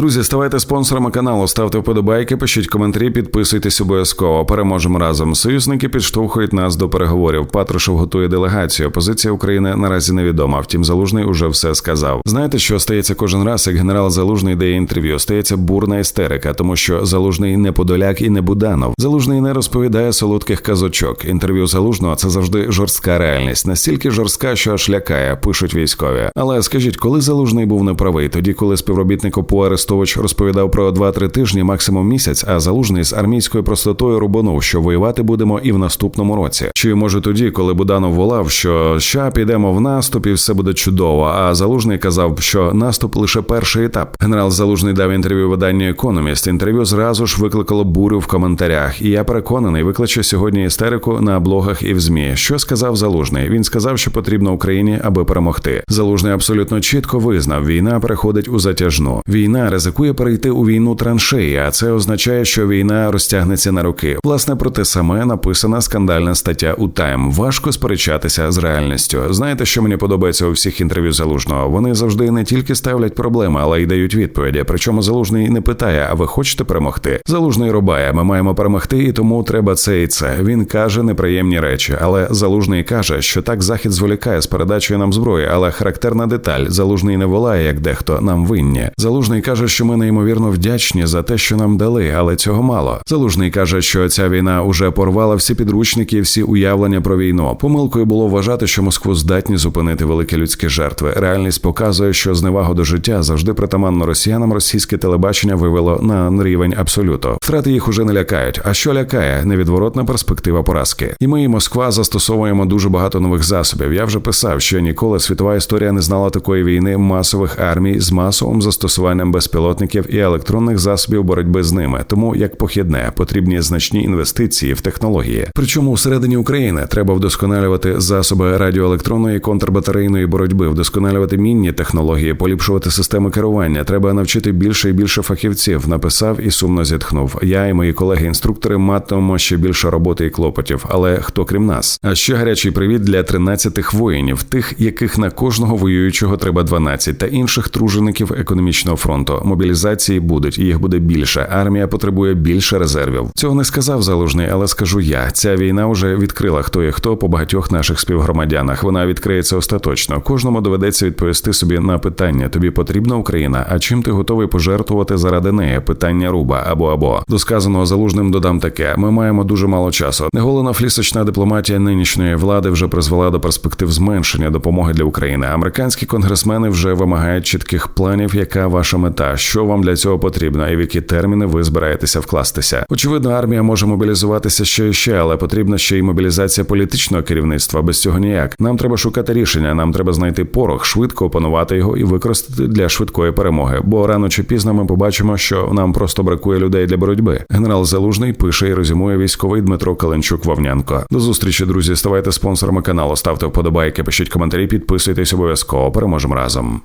Друзі, ставайте спонсорами каналу, ставте вподобайки, пишіть коментарі, підписуйтесь обов'язково. Переможемо разом. Союзники підштовхують нас до переговорів. Патрушев готує делегацію. Позиція України наразі невідома. Втім, залужний уже все сказав. Знаєте, що стається кожен раз, як генерал Залужний дає інтерв'ю? Стається бурна істерика, тому що залужний не Подоляк і не Буданов. Залужний не розповідає солодких казочок. Інтерв'ю залужного це завжди жорстка реальність, настільки жорстка, що аж лякає, пишуть військові. Але скажіть, коли залужний був неправий, тоді коли співробітник ОПУ Арестович розповідав про 2-3 тижні, максимум місяць, а залужний з армійською простотою рубанув, що воювати будемо і в наступному році. Чи може тоді, коли Буданов волав, що ща підемо в наступ і все буде чудово? А залужний казав, що наступ лише перший етап. Генерал Залужний дав інтерв'ю виданню Економіст. Інтерв'ю зразу ж викликало бурю в коментарях. І я переконаний, викличе сьогодні істерику на блогах і в змі. Що сказав Залужний? Він сказав, що потрібно Україні, аби перемогти. Залужний абсолютно чітко визнав, війна переходить у затяжну. Війна ризикує перейти у війну траншеї, а це означає, що війна розтягнеться на роки. Власне про те саме написана скандальна стаття у Тайм. Важко сперечатися з реальністю. Знаєте, що мені подобається у всіх інтерв'ю залужного? Вони завжди не тільки ставлять проблеми, але й дають відповіді. Причому залужний не питає: а ви хочете перемогти? Залужний рубає. Ми маємо перемогти, і тому треба це і це. Він каже неприємні речі, але залужний каже, що так захід зволікає з передачею нам зброї, але характерна деталь. Залужний не волає, як дехто нам винні. Залужний каже, що ми неймовірно вдячні за те, що нам дали, але цього мало. Залужний каже, що ця війна уже порвала всі підручники, всі уявлення про війну. Помилкою було вважати, що Москву здатні зупинити великі людські жертви. Реальність показує, що зневагу до життя завжди притаманно росіянам російське телебачення вивело на рівень абсолюту. Втрати їх уже не лякають. А що лякає? Невідворотна перспектива поразки. І ми, і Москва, застосовуємо дуже багато нових засобів. Я вже писав, що ніколи світова історія не знала такої війни масових армій з масовим застосуванням безпілотників і електронних засобів боротьби з ними. Тому як похідне потрібні значні інвестиції в технології. Причому всередині України треба вдосконалювати засоби радіоелектронної контрбатарейної боротьби, вдосконалювати мінні технології, поліпшувати системи керування. Треба навчити більше і більше фахівців. Написав і сумно зітхнув. Я і мої колеги-інструктори матимемо ще більше роботи і клопотів. Але хто крім нас? А ще гарячий привіт для 13 воїнів, тих, яких на кожного воюючого треба 12, та інших тружеників економічного фронту. Мобілізації будуть, і їх буде більше. Армія потребує більше резервів. Цього не сказав залужний, але скажу я. Ця війна вже відкрила хто є хто по багатьох наших співгромадянах. Вона відкриється остаточно. Кожному доведеться відповісти собі на питання: тобі потрібна Україна? А чим ти готовий пожертвувати заради неї? Питання руба або або до сказаного залужним додам таке: ми маємо дуже мало часу. Неголена флісочна дипломатія нинішньої влади вже призвела до перспектив зменшення допомоги для України. Американські конгресмени вже вимагають чітких планів, яка ваша мета, що вам для цього потрібно, і в які терміни ви збираєтеся вкластися. Очевидно, армія може мобілізуватися ще і ще, але потрібна ще й мобілізація політичного керівництва. Без цього ніяк. Нам треба шукати рішення. Нам треба знайти порох, швидко опанувати його і використати для швидкої перемоги. Бо рано чи пізно ми побачимо, що нам просто бракує людей для боротьби. Генерал Залужний пише і резюмує військовий Дмитро Каленчук Вовнянко. До зустрічі, друзі. Ставайте спонсорами каналу, ставте вподобайки, пишіть коментарі, підписуйтесь обов'язково. Переможемо разом.